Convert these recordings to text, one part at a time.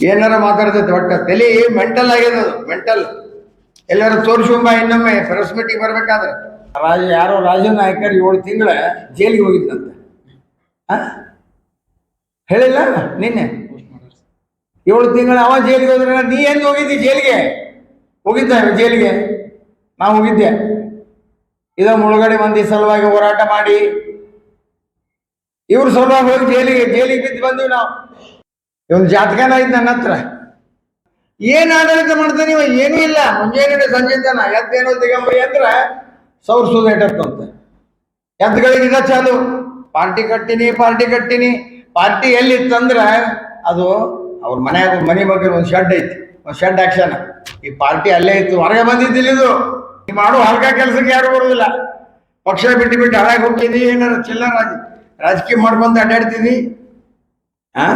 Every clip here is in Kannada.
ಏನಾರ ಮಾತಾಡ್ತೈತೆ ಒಟ್ಟ ತಲೆ ಮೆಂಟಲ್ ಆಗ್ಯದ ಮೆಂಟಲ್ ಎಲ್ಲಾರು ತೋರಿಸುಂಬ ಇನ್ನೊಮ್ಮೆ ಪ್ರೆಸ್ ಮೀಟಿಂಗ್ ಬರ್ಬೇಕಾದ್ರೆ. ರಾಜ, ಯಾರೋ ರಾಜ ನಾಯಕರು ಏಳು ತಿಂಗಳ ಜೈಲಿಗೆ ಹೋಗಿದ್ದಂತೆ ಆ? ಹೇಳಿಲ್ಲ? ನಿನ್ನೆ? ಏಳು ತಿಂಗಳ ಅವ ಜೈಲಿಗೆ ಹೋದ್ರೆ ನೀ ಎಂದು ಹೋಗಿದ್ದಿ ಜೈಲಿಗೆ? ಹೋಗಿದ್ದ ಜೈಲಿಗೆ? ನಾವು ಹೋಗಿದ್ದೆ. ಇದ ಮುಳುಗಡೆ ಮಂದಿ ಸಲುವಾಗಿ ಹೋರಾಟ ಮಾಡಿ. ಇವ್ರ ಸಲುವಾಗಿ ಹೋಗಿ ಜೈಲಿಗೆ ಜೈಲಿಗೆ ಬಿದ್ದು ಬಂದೀವಿ ನಾವು. ಇವನ್ ಜಾತಕನ ಐತ್ ನನ್ನ ಹತ್ರ. ಏನ್ ಆಡಳಿತ ಮಾಡ್ತಾನೆ ಇವ ಏನೂ ಇಲ್ಲ. ಮುಂಜಾನೆ ಸಂಜೆ ತನ ಎದ್ದೇನೋ ದಿಗಂಬರಿ ಅಂದ್ರ ಸೌರ್ ಸುಧಾಟಕ್ಕಂತ ಎದ್ಗಳಿಗೆ ಇದ ಚಾಲು. ಪಾರ್ಟಿ ಕಟ್ಟಿನಿ ಪಾರ್ಟಿ ಕಟ್ಟಿನಿ. ಪಾರ್ಟಿ ಎಲ್ಲಿತ್ತಂದ್ರ ಅದು ಅವ್ರ ಮನ್ಯಾಗ ಮನೆ ಬಗ್ಗೆ ಒಂದು ಶೆಡ್ ಐತಿ. ಒಂದು ಶೆಡ್ ಆಕ್ಷನ್. ಈ ಪಾರ್ಟಿ ಅಲ್ಲೇ ಇತ್ತು. ಹೊರಗೆ ಬಂದಿದ್ದಿಲ್ಲ ಇದು. ಈ ಮಾಡೋ ಹಲ್ಕ ಕೆಲಸಕ್ಕೆ ಯಾರು ಬರುದಿಲ್ಲ. ಪಕ್ಷ ಬಿಟ್ಟು ಬಿಟ್ಟು ಹಾಳಾಗಿ ಹೋಗ್ತೀನಿ ಏನಾರ ಚಿಲ್ಲರ ರಾಜಕೀಯ ಮಾಡ್ಕೊಂತ ಅಡ್ಡಾಡ್ತೀನಿ ಆ?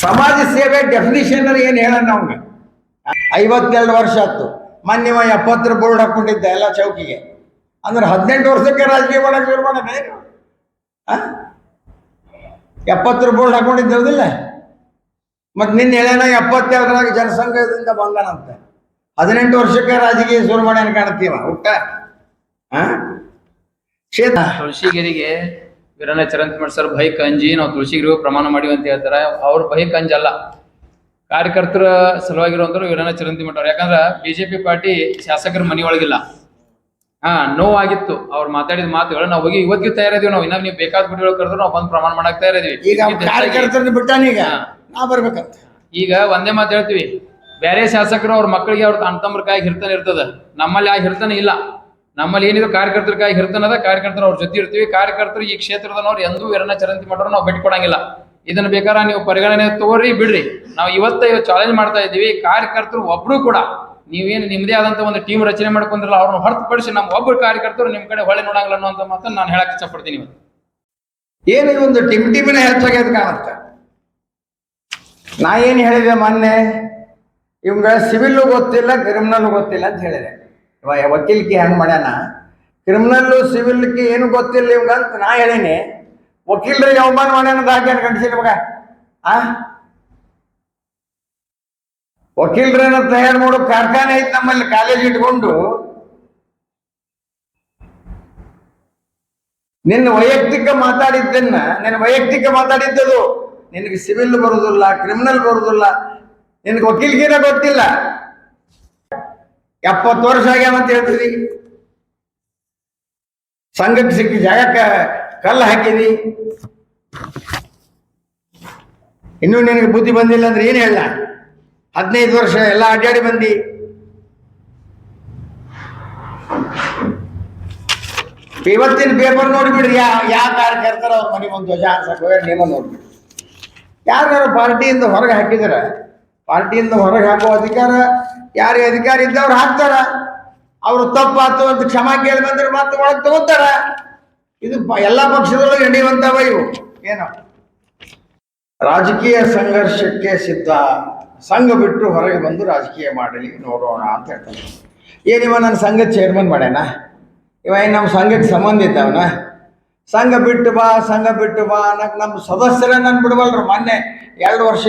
ಸಮಾಜ ಸೇವೆ ಡೆಫಿನಿಷನ್ ಏನು ಹೇಳೋಣ ನಮ್ಗೆ ಐವತ್ತೆರಡು ವರ್ಷ ಆಯ್ತು. ಮೊನ್ನೆ ಎಪ್ಪತ್ತರ ಬೋರ್ಡ್ ಹಾಕೊಂಡಿದ್ದ ಎಲ್ಲ ಚೌಕಿಗೆ. ಅಂದ್ರೆ ಹದಿನೆಂಟು ವರ್ಷಕ್ಕೆ ರಾಜಕೀಯ ಮಾಡಕ್ಕೆ ಶುರು ಮಾಡೋಣ ಏನು? ಎಪ್ಪತ್ತರ ಬೋರ್ಡ್ ಹಾಕೊಂಡಿದ್ದದಿಲ್ಲ ಮತ್ತೆ ನಿನ್ನೆ ಹೇಳೋಣ ಎಪ್ಪತ್ತೆರಡರಾಗ ಜನಸಂಘದಿಂದ ಬಂದನಂತೆ. ಹದಿನೆಂಟು ವರ್ಷಕ್ಕೆ ರಾಜಕೀಯ ಶುರು ಮಾಡ್ಯಾನ ಕಾಣ್ತೀವ ಹುಟ್ಟ ಆ? ಕ್ಷೇತ್ರ ತುಳಸಿಗಿರಿಗೆ ವೀರಣ್ಣ ಚರಂತಿಮಠ ಸರ್ ಭೈ ಕಂಜಿ ನಾವು ತುಳಸಿಗಿರಿಗೂ ಪ್ರಮಾಣ ಮಾಡಿವಿ ಅಂತ ಹೇಳ್ತಾರೆ. ಅವ್ರ ಭೈ ಕಂಜಲ್ಲ ಅಲ್ಲ ಕಾರ್ಯಕರ್ತರ ಸಲುವಾಗಿರುವಂತರು ವೀರಣ್ಣ ಚರಂತಿಮಠ ಅವ್ರು. ಯಾಕಂದ್ರ ಬಿಜೆಪಿ ಪಾರ್ಟಿ ಶಾಸಕರ ಮನೆಯೊಳಗಿಲ್ಲ ಒಳಗಿಲ್ಲ. ಹಾ ನೋವಾಗಿತ್ತು. ಅವ್ರು ಮಾತಾಡಿದ ಮಾತುಗಳು ನಾವು ಹೋಗಿ ಇವತ್ತಿಗೆ ತಯಾರಿದೀವಿ ನಾವು. ಇನ್ನ ನೀವು ಬೇಕಾದ ಗುಡಿಗಳು ಕರೆದ್ರು ನಾವು ಬಂದು ಪ್ರಮಾಣ ಮಾಡಕ್ ತಯಾರಿದೀವಿ ಈಗ ಅವ್ನ್ ಕಾರ್ಯಕರ್ತರನ್ನ ಬಿಟ್ಟಾನೀಗ ನಾ ಬರ್ಬೇಕಂತ. ಈಗ ಒಂದೇ ಮಾತು ಹೇಳ್ತೀವಿ. ಬೇರೆ ಶಾಸಕರು ಅವ್ರ ಮಕ್ಕಳಿಗೆ ಅವ್ರ ತಮ್ಮ ಕಾಯಿ ಹಿರ್ತನ ಇರ್ತದ. ನಮ್ಮಲ್ಲಿ ಆ ಹಿರ್ತನ ಇಲ್ಲ. ನಮ್ಮಲ್ಲಿ ಏನಿದೆ ಕಾರ್ಯಕರ್ತರ ಕಾಯಿ ಇರ್ತಾನದ ಕಾರ್ಯಕರ್ತರು ಅವ್ರ ಜೊತೆ ಇರ್ತೀವಿ. ಕಾರ್ಯಕರ್ತರು ಈ ಕ್ಷೇತ್ರದವ್ರು ಎಂದೂ ವೀರಣ ಚರಂತಿ ಮಾಡೋರು ನಾವು ಬಿಟ್ಕೊಡಂಗಿಲ್ಲ. ಇದನ್ನ ಬೇಕಾರ ನೀವು ಪರಿಗಣನೆ ತಗೋರಿ, ಬಿಡ್ರಿ. ನಾವು ಇವತ್ತ ಇವತ್ತು ಚಾಲೆಂಜ್ ಮಾಡ್ತಾ ಇದ್ದೀವಿ. ಕಾರ್ಯಕರ್ತರು ಒಬ್ರು ಕೂಡ ನೀವೇನು ನಿಮ್ಮದೇ ಆದಂತ ಒಂದು ಟೀಮ್ ರಚನೆ ಮಾಡ್ಕೊಂಡಿರಲ್ಲ, ಅವ್ರನ್ನ ಹೊರತುಪಡಿಸಿ ನಮ್ಮ ಒಬ್ಬರು ಕಾರ್ಯಕರ್ತರು ನಿಮ್ಮ ಕಡೆ ಹೊಳೆ ನೋಡಂಗಿಲ್ಲ ಅನ್ನುವಂತ ಮಾತನ್ನ ನಾನು ಹೇಳಕ್ ಇಷ್ಟಪಡ್ತೀನಿ ಇವತ್ತು. ಏನು ಒಂದು ಟಿಮ್ ಟಿಮಿನ ಹೆಚ್ಚಾಗ್ಯದ ಕಾಣುತ್ತೆ. ನಾ ಏನು ಹೇಳಿದೆ ಮೊನ್ನೆ? ಇವಾಗ ಸಿವಿಲ್ಲು ಗೊತ್ತಿಲ್ಲ ಕ್ರಿಮಿನಲ್ ಗೊತ್ತಿಲ್ಲ ಅಂತ ಹೇಳಿದೆ. ಇವ ವಕೀಲಿಕೆ ಹೆಂಗ್ ಮಾಡ್ಯಾನ? ಕ್ರಿಮಿನಲ್ಲು ಸಿವಿಲ್ಗೆ ಏನು ಗೊತ್ತಿಲ್ಲ ಇವಂಗ ಅಂತ ನಾ ಹೇಳೀನಿ. ವಕೀಲರಿಗೆ ಅವಮಾನ ಮಾಡ್ಯಾನ ದಾಖಲೆ ಕಂಡಿಸಿಲ್ಲ ಇವಾಗ ಆ? ವಕೀಲರನ್ನ ತಯಾರು ಮಾಡೋ ಕಾರ್ಖಾನೆ ಐತಿ ನಮ್ಮಲ್ಲಿ ಕಾಲೇಜ್ ಇಟ್ಕೊಂಡು. ನಿನ್ನ ವೈಯಕ್ತಿಕ ಮಾತಾಡಿದ್ದನ್ನ, ನಿನ್ನ ವೈಯಕ್ತಿಕ ಮಾತಾಡಿದ್ದದು. ನಿನಗೆ ಸಿವಿಲ್ ಬರುದಿಲ್ಲ ಕ್ರಿಮಿನಲ್ ಬರುದಿಲ್ಲ. ನಿನಗೆ ವಕೀಲ್ಗಿನ ಗೊತ್ತಿಲ್ಲ. ಎಪ್ಪತ್ತು ವರ್ಷ ಆಗ್ಯಾವಂತ ಅಂತ ಹೇಳ್ತಿದಿ ಸಂಘಕ್ಕೆ ಸಿಕ್ಕಿ ಜಾಗಕ್ಕೆ ಕಲ್ಲು ಹಾಕಿದಿ. ಇನ್ನೂ ನಿನಗೆ ಬುದ್ಧಿ ಬಂದಿಲ್ಲ ಅಂದ್ರೆ ಏನು ಹೇಳ? ಹದಿನೈದು ವರ್ಷ ಎಲ್ಲ ಅಡ್ಡಾಡಿ ಬಂದಿ. ಇವತ್ತಿನ ಪೇಪರ್ ನೋಡಿಬಿಡ್ರಿ, ಯಾ ಯಾವ ಕಾರ್ಯಕರ್ತರ ಮನೆ ಒಂದು ಧ್ವಜ ಹಾರ್ಸಕ್ ಹೋಗಿ ನೇಮ ನೋಡ್ಬಿಡ್ರಿ. ಯಾರ್ಯಾರು ಪಾರ್ಟಿಯಿಂದ ಹೊರಗೆ ಹಾಕಿದಾರ ಪಾರ್ಟಿಯಿಂದ ಹೊರಗೆ ಹಾಕುವ ಅಧಿಕಾರ ಯಾರೇ ಅಧಿಕಾರ ಇದ್ದವ್ರು ಹಾಕ್ತಾರ. ಅವರು ತಪ್ಪಾತು ಅಂತ ಕ್ಷಮ ಕೇಳಿ ಬಂದ್ರೆ ಮತ್ತೆ ಒಳಗೆ ತಗೋತಾರ. ಇದು ಎಲ್ಲಾ ಪಕ್ಷದೊಳಗೆ ನಡೆಯುವಂತವ ಇವು. ಏನು? ರಾಜಕೀಯ ಸಂಘರ್ಷಕ್ಕೆ ಸಿದ್ಧ. ಸಂಘ ಬಿಟ್ಟು ಹೊರಗೆ ಬಂದು ರಾಜಕೀಯ ಮಾಡಲಿ, ನೋಡೋಣ ಅಂತ ಹೇಳ್ತಾನೆ. ಏನಿವ ನನ್ನ ಸಂಘದ ಚೇರ್ಮನ್ ಮಾಡ್ಯಾನ? ಇವ ಏನು ನಮ್ಮ ಸಂಘಕ್ಕೆ ಸಂಬಂಧ ಇದ್ದವನ? ಸಂಘ ಬಿಟ್ಟು ಬಾ, ಸಂಘ ಬಿಟ್ಟು ಬಾ ಅನ್ನಕ್ ನಮ್ಮ ಸದಸ್ಯರೇ ನನ್ ಬಿಡವಲ್ರು ಮೊನ್ನೆ. ಎರಡು ವರ್ಷ